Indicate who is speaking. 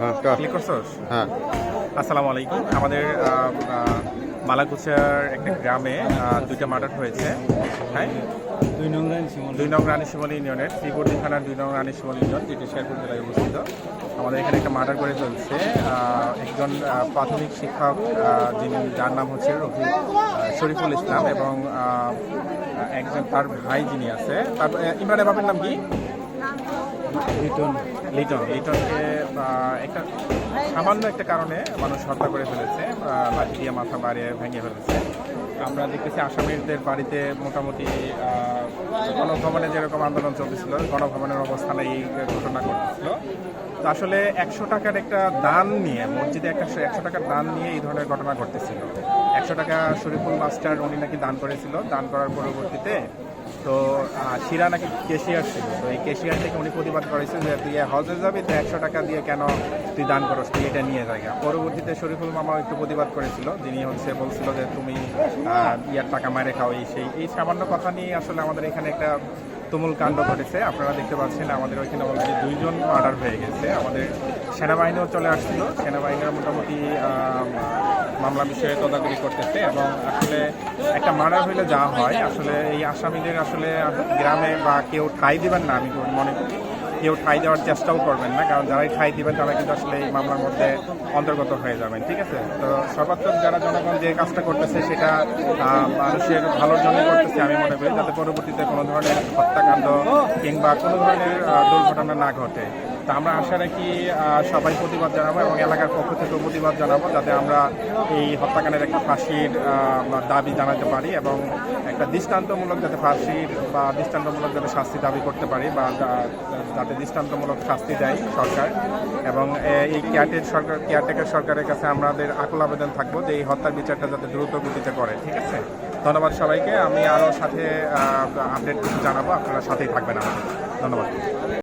Speaker 1: হ্যাঁ
Speaker 2: ক্লিক করছোস?
Speaker 1: হ্যাঁ।
Speaker 2: আসসালামু আলাইকুম। আমাদের মালাকুচার একটা গ্রামে দুইটা মার্ডার হয়েছে। হ্যাঁ?
Speaker 3: দুই নং
Speaker 2: দুই নং রানী শিমল ইউনিয়নের শ্রীপুরদি থানার দুই নং রানী শিমল ইউনিয়ন যেটি শেরপুর জেলায় অবস্থিত। আমাদের এখানে একটা মার্ডার করে চলছে একজন প্রাথমিক শিক্ষক যিনি যার নাম হচ্ছে রফি শরীফুল ইসলাম এবং একজন তার ভাই যিনি আছে তার আহ, ইমরানের বাবার নাম কি?
Speaker 3: রিটন
Speaker 2: লিটন, লিটনকে একটা সামান্য একটা কারণে মানুষ হত্যা করে ফেলেছে লাঠি দিয়ে মাথা বাড়িয়ে ভেঙে ফেলেছে। আমরা দেখতেছি আসামিদের বাড়িতে মোটামুটি গণভবনে যেরকম আন্দোলন চলতেছিল, গণভবনের অবস্থানে এই ঘটনা ঘটতেছিল তো আসলে একশো টাকার একটা দান নিয়ে, মসজিদে একটা একশো টাকার দান নিয়ে এই ধরনের ঘটনা ঘটতেছিল। একশো টাকা শরীফুল মাস্টার, উনি নাকি দান করেছিল। দান করার পরবর্তীতে তো শিরা নাকি কেশিয়ার ছিল। তো এই কেশিয়ার থেকে উনি প্রতিবাদ করেছে যে, তুই হজে যাবি, তো একশো টাকা দিয়ে কেন তুই দান করস, তুই এটা নিয়ে জায়গা পরবর্তীতে শরীফুল মামা একটু প্রতিবাদ করেছিল। যিনি হচ্ছে বলছিল যে, তুমি ইয়ার টাকা মারে খাও, এই সেই, এই সামান্য কথা নিয়ে আসলে আমাদের এখানে একটা তুমুল কাণ্ড ঘটেছে। আপনারা দেখতে পাচ্ছেন, আমাদের ওইখানে অলরেডি দুইজন মার্ডার হয়ে গেছে। আমাদের সেনাবাহিনীও চলে আসছিল। সেনাবাহিনীর মোটামুটি মামলা বিষয়ে তদারকি করতেছে এবং আসলে একটা মার্ডার হইলে যা হয়, আসলে এই আসামিদের আসলে গ্রামে বা কেউ ঠাই দিবেন না, আমি মনে করি। কেউ ঠাই দেওয়ার চেষ্টাও করবেন না, কারণ যারাই ঠাই দিবেন তারা কিন্তু আসলে এই মামলার মধ্যে অন্তর্গত হয়ে যাবেন, ঠিক আছে? তো সর্বাত্মক যারা জনগণ যে কাজটা করতেছে সেটা মানুষের ভালোর জন্য করতেছে আমি মনে করি, যাতে পরবর্তীতে কোনো ধরনের হত্যাকাণ্ড কিংবা কোনো ধরনের দুর্ঘটনা না ঘটে। তা আমরা আশা রাখি সবাই প্রতিবাদ জানাব এবং এলাকার পক্ষ থেকেও প্রতিবাদ জানাব যাতে আমরা এই হত্যাকাণ্ডের একটা ফাঁসির দাবি জানাতে পারি এবং একটা দৃষ্টান্তমূলক যাতে ফাঁসির বা দৃষ্টান্তমূলক যাতে শাস্তি দাবি করতে পারি বা যাতে দৃষ্টান্তমূলক শাস্তি দেয় সরকার এবং এই কেয়ারটেক সরকার, কেয়ারটেকার সরকারের কাছে আমাদের আকুল আবেদন থাকব যে এই হত্যার বিচারটা যাতে দ্রুত গতিতে করে, ঠিক আছে? ধন্যবাদ সবাইকে, আমি আরও সাথে আপডেট জানাব, আপনারা সাথেই থাকবেন আমাদের। ধন্যবাদ।